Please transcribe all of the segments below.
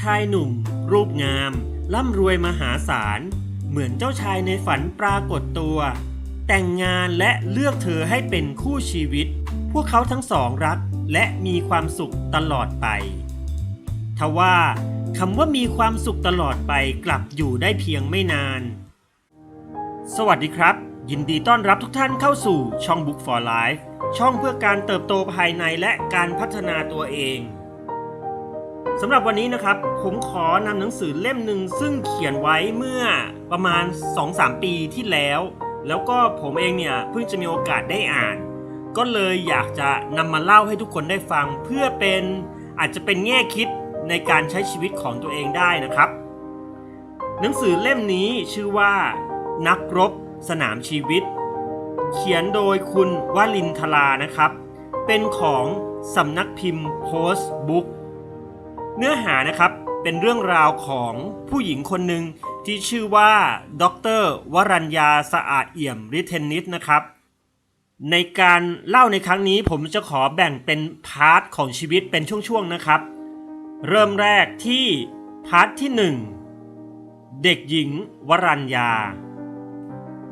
ชายหนุ่ม รูปงาม ร่ำรวยมหาศาล เหมือนเจ้าชายในฝันปรากฏตัว แต่งงานและเลือกเธอให้เป็นคู่ชีวิต พวกเขาทั้งสองรักและมีความสุขตลอดไป ทว่าคำว่ามีความสุขตลอดไปกลับอยู่ได้เพียงไม่นาน สวัสดีครับ ยินดีต้อนรับทุกท่านเข้าสู่ช่อง Book for Life ช่องเพื่อการเติบโตภายในและการพัฒนาตัวเอง สำหรับวันนี้นะครับ ผมขอนำหนังสือเล่มหนึ่งซึ่งเขียนไว้เมื่อประมาณ 2-3 ปีที่แล้ว แล้วก็ผมเองเนี่ยเพิ่งจะมีโอกาสได้อ่าน ก็เลยอยากจะนำมาเล่าให้ทุกคนได้ฟัง เพื่อเป็นอาจจะเป็นแง่คิดในการใช้ชีวิตของตัวเองได้นะครับ หนังสือเล่มนี้ชื่อว่า นักรบ สนามชีวิต เขียนโดยคุณวลินทลานะครับ เป็นของสำนักพิมพ์ Post Book เนื้อหานะครับเป็นเรื่องราวของผู้หญิงคนหนึ่งที่ชื่อว่าดรวรัญญาสะอาดเอี่ยมริเทนนิสนะครับ ในการเล่าในครั้งนี้ผมจะขอแบ่งเป็นพาร์ทของชีวิตเป็นช่วงๆนะครับ เริ่มแรกที่พาร์ทที่ 1 เด็กหญิงวรัญญา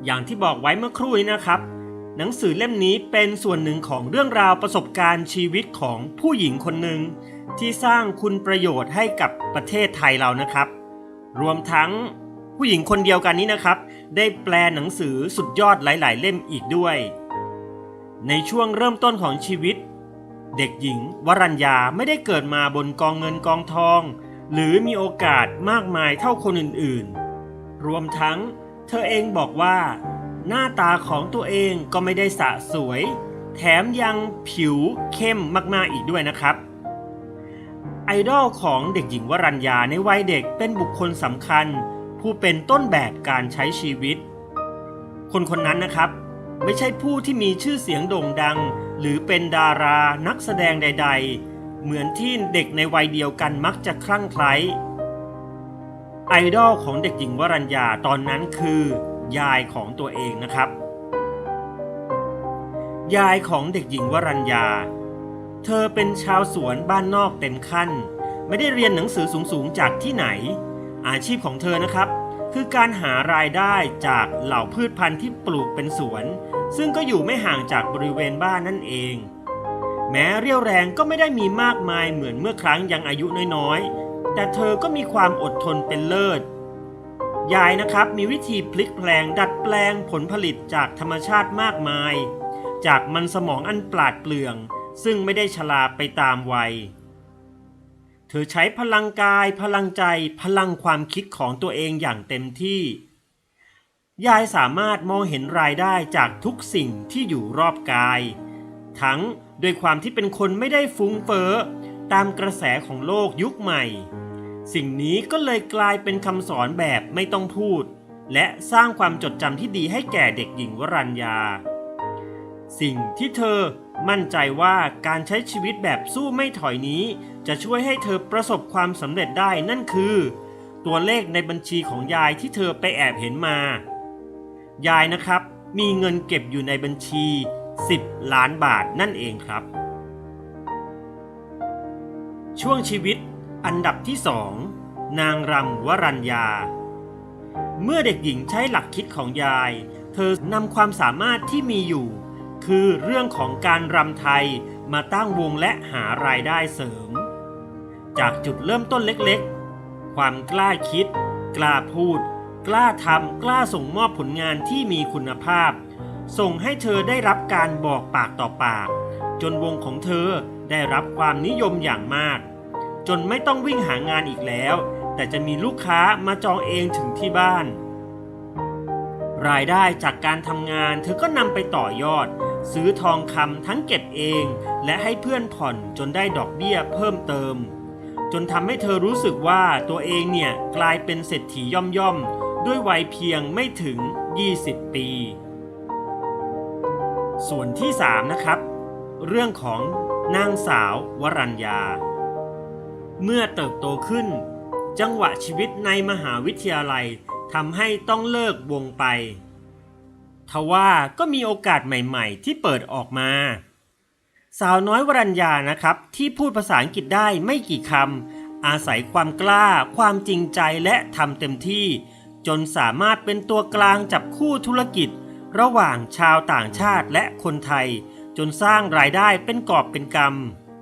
อย่างที่บอกไว้เมื่อครู่นี้นะครับ หนังสือเล่มนี้เป็นส่วนหนึ่งของเรื่องราวประสบการณ์ชีวิตของผู้หญิงคนหนึ่ง ที่สร้างคุณประโยชน์ให้กับประเทศไทยเรานะครับ รวมทั้งผู้หญิงคนเดียวกันนี้นะครับ ได้แปลหนังสือสุดยอดหลาย ๆ เล่มอีกด้วย ในช่วงเริ่มต้นของชีวิต เด็กหญิง วรัญญาไม่ได้เกิดมาบนกองเงินกองทอง หรือมีโอกาสมากมายเท่าคนอื่น ๆ รวมทั้งเธอเองบอกว่า หน้าตาของตัวเองก็ไม่ได้สะสวย แถมยังผิวเข้มมาก ๆ อีกด้วยนะครับ ไอดอลของเด็กหญิงวรัญญาในวัยเด็กเป็นบุคคลสำคัญ ผู้เป็นต้นแบบการใช้ชีวิต คนคนนั้นนะครับ ไม่ใช่ผู้ที่มีชื่อเสียงโด่งดัง หรือเป็นดารานักแสดงใด ๆ เหมือนที่เด็กในวัยเดียวกันมักจะคลั่งไคล้ไอดอลของเด็กหญิงวรัญญาตอนนั้นคือ ยายของตัวเองนะครับ ยายของเด็กหญิงวรัญญา เธอเป็นชาวสวนบ้านนอกเต็มขั้น ไม่ได้เรียนหนังสือสูงๆจากที่ไหน อาชีพของเธอนะครับ คือการหารายได้จากเหล่าพืชพันธุ์ที่ปลูกเป็นสวน ซึ่งก็อยู่ไม่ห่างจากบริเวณบ้านนั่นเอง แม้เรี่ยวแรงก็ไม่ได้มีมากมายเหมือนเมื่อครั้งยังอายุน้อยๆ แต่เธอก็มีความอดทนเป็นเลิศยายนะครับมีวิธีพลิกแปลงดัดแปลงผลผลิตจากธรรมชาติมากมาย จากมันสมองอันปราดเปลือง ซึ่งไม่ได้ชราไปตามวัย เธอใช้พลังกาย พลังใจ พลังความคิดของตัวเองอย่างเต็มที่ ยายสามารถมองเห็นรายได้จากทุกสิ่งที่อยู่รอบกาย ทั้งด้วยความที่เป็นคนไม่ได้ฟุ้งเฟ้อตามกระแสของโลกยุคใหม่ สิ่งนี้ก็เลยกลายเป็นคำสอนแบบไม่ต้องพูด และสร้างความจดจำที่ดีให้แก่เด็กหญิงวรัญญา สิ่งที่เธอ มั่นใจว่าการใช้ชีวิตแบบสู้ไม่ถอยนี้ จะช่วยให้เธอประสบความสำเร็จได้นั่นคือ ตัวเลขในบัญชีของยายที่เธอไปแอบเห็นมา ยายนะครับมีเงินเก็บอยู่ในบัญชี 10 ล้านบาทนั่นเองครับ ช่วงชีวิตอันดับที่สองนางรำวรัญญา เมื่อเด็กหญิงใช้หลักคิดของยาย เธอนำความสามารถที่มีอยู่ คือเรื่องของการรำไทยมาตั้งวงและหารายได้เสริม จากจุดเริ่มต้นเล็กๆ ความกล้าคิด กล้าพูด กล้าทำกล้าส่งมอบผลงานที่มีคุณภาพ ส่งให้เธอได้รับการบอกปากต่อปาก จนวงของเธอได้รับความนิยมอย่างมาก จนไม่ต้องวิ่งหางานอีกแล้ว แต่จะมีลูกค้ามาจองเองถึงที่บ้านรายได้จากการทำงานเธอก็นำไปต่อยอด ซื้อทองคำทั้งเก็บเอง และให้เพื่อนผ่อนจนได้ดอกเบี้ยเพิ่มเติม จนทำให้เธอรู้สึกว่าตัวเองเนี่ยกลายเป็นเศรษฐีย่อมๆ ด้วยวัยเพียงไม่ถึง 20 ปี ส่วนที่ 3 นะครับ เรื่องของนางสาววรัญญา เมื่อเติบโตขึ้น จังหวะชีวิตในมหาวิทยาลัยทำให้ต้องเลิกวงไป ทว่าก็มีโอกาสใหม่ๆ ที่เปิดออกมา สาวน้อยวรัญญานะครับ ที่พูดภาษาอังกฤษได้ไม่กี่คำอาศัยความกล้า ความจริงใจและทำเต็มที่ จนสามารถเป็นตัวกลางจับคู่ธุรกิจ ระหว่างชาวต่างชาติและคนไทย จนสร้างรายได้เป็นกอบเป็นก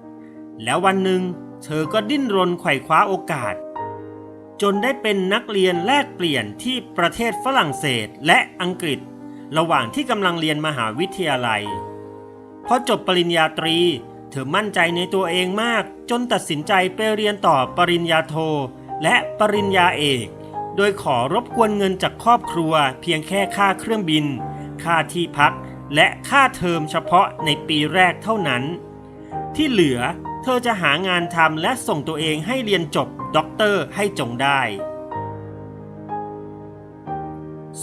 ำแล้ววันหนึ่งเธอก็ดิ้นรนไขว่คว้าโอกาส จนได้เป็นนักเรียนแลกเปลี่ยนที่ประเทศฝรั่งเศสและอังกฤษ ระหว่างที่กำลังเรียนมหาวิทยาลัย พอจบปริญญาตรี เธอมั่นใจในตัวเองมาก จนตัดสินใจไปเรียนต่อปริญญาโท และปริญญาเอก โดยขอรบกวนเงินจากครอบครัว เพียงแค่ค่าเครื่องบิน ค่าที่พัก และค่าเทอมเฉพาะในปีแรกเท่านั้น ที่เหลือเธอจะหางานทำและส่งตัวเองให้เรียนจบด็อกเตอร์ให้จงได้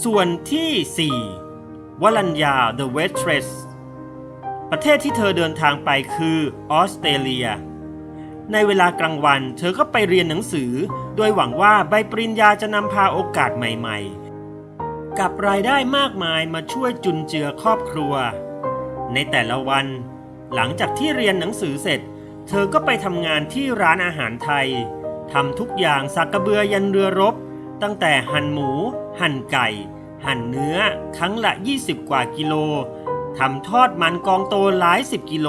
ส่วนที่ 4 วลัญญา The Waitress ประเทศที่เธอเดินทางไปคือออสเตรเลีย ในเวลากลางวันเธอก็ไปเรียนหนังสือ โดยหวังว่าใบปริญญาจะนำพาโอกาสใหม่ ๆ กับรายได้มากมายมาช่วยจุนเจือครอบครัว ในแต่ละวัน หลังจากที่เรียนหนังสือเสร็จ เธอก็ไปทำงานที่ร้านอาหารไทยทำทุกอย่างสักกระเบือยันเรือรบ ตั้งแต่หั่นหมู หั่นไก่ หั่นเนื้อครั้งละ 20 กว่ากิโลทำทอดมันกองโตหลายสิบกิโล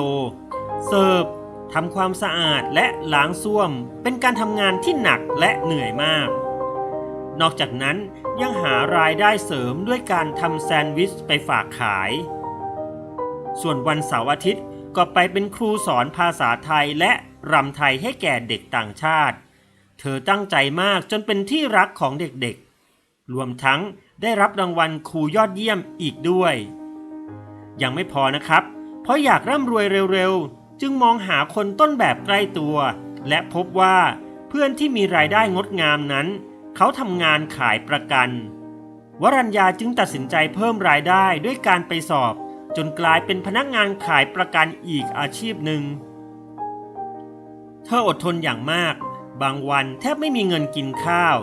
เสิร์ฟทำความสะอาดและล้างส้วม เป็นการทำงานที่หนักและเหนื่อยมาก นอกจากนั้นยังหารายได้เสริมด้วยการทำแซนด์วิชไปฝากขาย ส่วนวันเสาร์อาทิตย์ก็ไปเป็นครูสอนภาษาไทยและรำไทยให้แก่เด็กต่างชาติ เธอตั้งใจมากจนเป็นที่รักของเด็กๆ รวมทั้ง ได้รับรางวัลครูยอดเยี่ยมอีกด้วย ยังไม่พอนะครับ เพราะอยากร่ำรวยเร็วๆ จึงมองหาคนต้นแบบใกล้ตัว และพบว่าเพื่อนที่มีรายได้งดงามนั้น เขาทำงานขายประกัน วรัญญาจึงตัดสินใจเพิ่มรายได้ด้วยการไปสอบ จนกลายเป็นพนักงานขายประกันอีกอาชีพหนึ่ง เธออดทนอย่างมาก บางวันแทบไม่มีเงินกินข้าว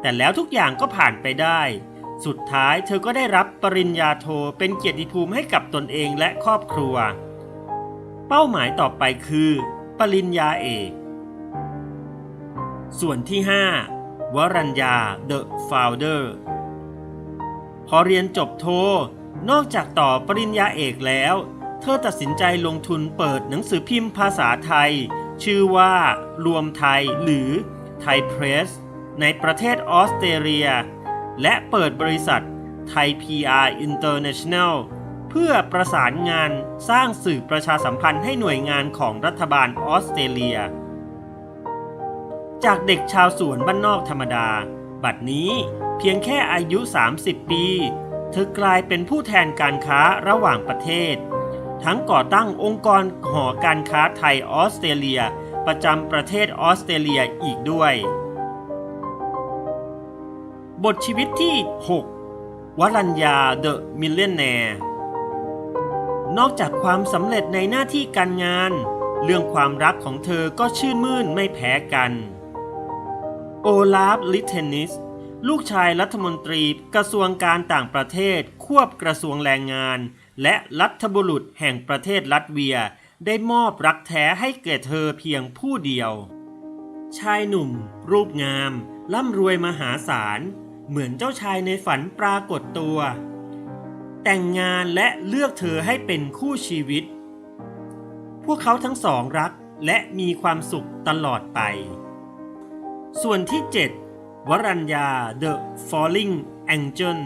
แต่แล้วทุกอย่างก็ผ่านไปได้ สุดท้ายเธอก็ได้รับปริญญาโทเป็นเกียรติภูมิให้กับตนเองและครอบครัว เป้าหมายต่อไปคือ ปริญญาเอก ส่วนที่ 5 วรัญญา The Founder พอเรียนจบโท นอกจากต่อปริญญาเอกแล้ว เธอตัดสินใจลงทุนเปิดหนังสือพิมพ์ภาษาไทย ชื่อว่า รวมไทยหรือไทยเพรส ในประเทศออสเตรเลีย และเปิดบริษัทไทย PR International เพื่อประสานงานสร้างสื่อประชาสัมพันธ์ให้หน่วยงานของรัฐบาลออสเตรเลีย จากเด็กชาวสวนบ้านนอกธรรมดา บัดนี้เพียงแค่อายุ 30 ปี เธอกลายเป็นผู้แทนการค้าระหว่างประเทศ ทั้งก่อตั้งองค์กรหอการค้าไทยออสเตรเลีย ประจำประเทศออสเตรเลียอีกด้วย บทชีวิตที่ 6 วรัญญา The Millionaire นอกจากความสำเร็จในหน้าที่การงาน เรื่องความรักของเธอก็ชื่นมื่นไม่แพ้กัน โอลาฟลิเทนิส ลูกชายรัฐมนตรีกระทรวงการต่างประเทศ ควบกระทรวงแรงงาน และรัฐบุรุษแห่งประเทศลัตเวีย ได้มอบรักแท้ให้แก่เธอเพียงผู้เดียว ชายหนุ่ม รูปงาม ร่ำรวยมหาศาล เหมือนเจ้าชายในฝันปรากฏตัว แต่งงานและเลือกเธอให้เป็นคู่ชีวิต พวกเขาทั้งสองรักและมีความสุขตลอดไป ส่วนที่ 7 วรัญญา The Falling Angel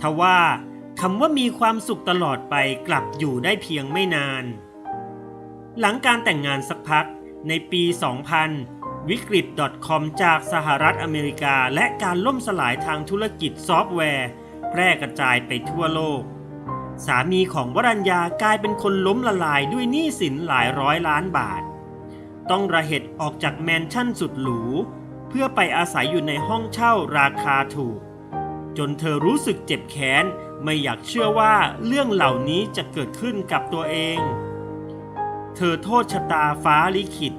ทว่าคำว่ามีความสุขตลอดไปกลับอยู่ได้เพียงไม่นาน หลังการแต่งงานสักพักในปี 2000 วิกฤต .com จากสหรัฐอเมริกา และการล่มสลายทางธุรกิจซอฟต์แวร์ แพร่กระจายไปทั่วโลก สามีของวรัญญากลายเป็นคนล้มละลายด้วยหนี้สินหลายร้อยล้านบาท ต้องระเหตุออกจากแมนชั่นสุดหรู เพื่อไปอาศัยอยู่ในห้องเช่าราคาถูก จนเธอรู้สึกเจ็บแค้นไม่อยากเชื่อว่าเรื่องเหล่านี้จะเกิดขึ้นกับตัวเอง เธอโทษชะตาฟ้าลิขิต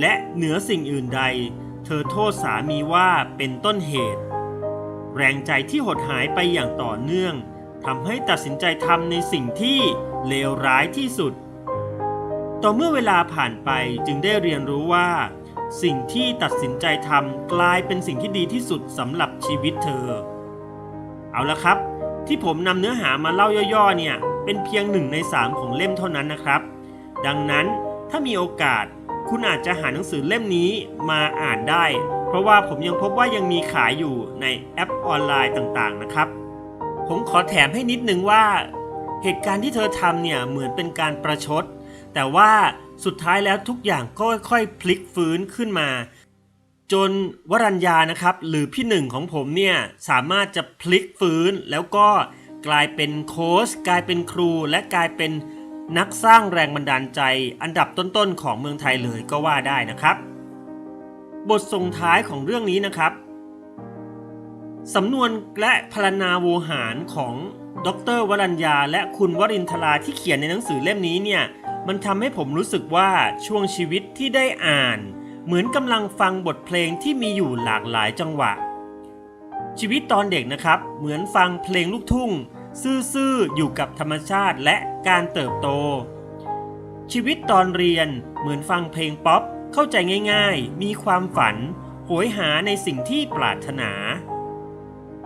และเหนือสิ่งอื่นใด เธอโทษสามีว่าเป็นต้นเหตุ แรงใจที่หดหายไปอย่างต่อเนื่องทำให้ตัดสินใจทำในสิ่งที่เลวร้ายที่สุด ต่อเมื่อเวลาผ่านไปจึงได้เรียนรู้ว่า สิ่งที่ตัดสินใจทำกลายเป็นสิ่งที่ดีที่สุดสำหรับชีวิตเธอ เอาละครับ ที่ผมนำเนื้อหามาเล่าย่อๆเนี่ยเป็นเพียงหนึ่งในสามของเล่มเท่านั้นนะครับ ดังนั้น ถ้ามีโอกาส คุณอาจจะหาหนังสือเล่มนี้มาอ่านได้ เพราะว่าผมยังพบว่ายังมีขายอยู่ในแอปออนไลน์ต่างๆนะครับ ผมขอแถมให้นิดนึงว่า เหตุการณ์ที่เธอทำเนี่ยเหมือนเป็นการประชด แต่ว่าสุดท้ายแล้วทุกอย่างก็ค่อยๆพลิกฟื้นขึ้นมา จนวรัญญานะครับ หรือพี่หนึ่งของผมเนี่ยสามารถจะพลิกฟื้นแล้วก็กลายเป็นโค้ชกลายเป็นครูและกลายเป็น นักสร้างแรงบันดาลใจอันดับต้นๆของเมืองไทยเลยก็ว่าได้นะครับ บทส่งท้ายของเรื่องนี้นะครับสำนวนและพรรณนาโวหารของดรวรัญญา และคุณวรินทราที่เขียนในหนังสือเล่มนี้เนี่ยมันทำให้ผมรู้สึกว่าช่วงชีวิตที่ได้อ่าน เหมือนกำลังฟังบทเพลงที่มีอยู่หลากหลายจังหวะ ชีวิตตอนเด็กนะครับ เหมือนฟังเพลงลูกทุ่ง ซื่อๆ อยู่กับธรรมชาติและการเติบโต ชีวิตตอนเรียนเหมือนฟังเพลงป๊อป เข้าใจง่ายๆ มีความฝันโหยหาในสิ่งที่ปรารถนา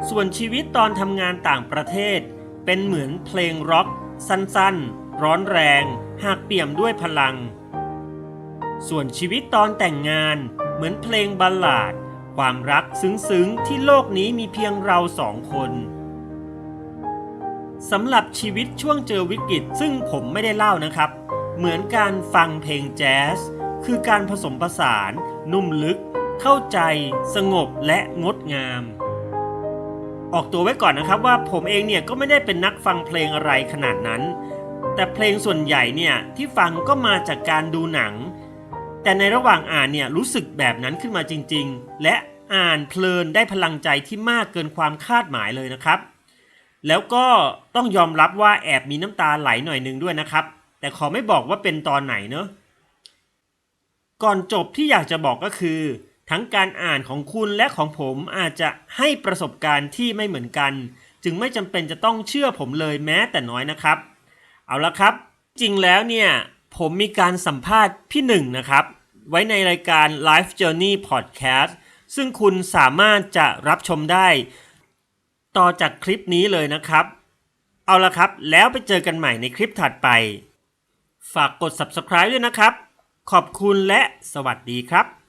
ส่วนชีวิตตอนทำงานต่างประเทศ เป็นเหมือนเพลงร็อก สั้นๆ ร้อนแรง หากเปี่ยมด้วยพลัง ส่วนชีวิตตอนแต่งงานเหมือนเพลงบัลลาด ความรักซึ้งๆ ที่โลกนี้มีเพียงเราสองคน สำหรับชีวิตช่วงเจอวิกฤตซึ่งผมไม่ได้เล่านะครับ เหมือนการฟังเพลงแจ๊สคือการผสมผสาน นุ่มลึก เข้าใจ สงบและงดงาม ออกตัวไว้ก่อนนะครับว่าผมเองเนี่ยก็ไม่ได้เป็นนักฟังเพลงอะไรขนาดนั้น แต่เพลงส่วนใหญ่เนี่ยที่ฟังก็มาจากการดูหนัง แต่ในระหว่างอ่านเนี่ยรู้สึกแบบนั้นขึ้นมาจริง ๆ และอ่านเพลินได้พลังใจที่มากเกินความคาดหมายเลยนะครับ แล้วก็ต้องยอมรับว่าแอบมีน้ำตาไหลหน่อยหนึงด้วยนะครับ แต่ขอไม่บอกว่าเป็นตอนไหนเนอะก่อนจบที่อยากจะบอกก็คือ ทั้งการอ่านของคุณและของผมอาจจะให้ประสบการณ์ที่ไม่เหมือนกัน จึงไม่จำเป็นจะต้องเชื่อผมเลยแม้แต่น้อยนะครับ เอาละครับ จริงแล้วเนี่ยผมมีการสัมภาษณ์พี่หนึ่งนะครับ ไว้ในรายการ Life Journey Podcast ซึ่งคุณสามารถจะรับชมได้ ต่อจากคลิปนี้เลยนะครับ เอาละครับ แล้วไปเจอกันใหม่ในคลิปถัดไป ฝากกด subscribe ด้วยนะครับ ขอบคุณและสวัสดีครับ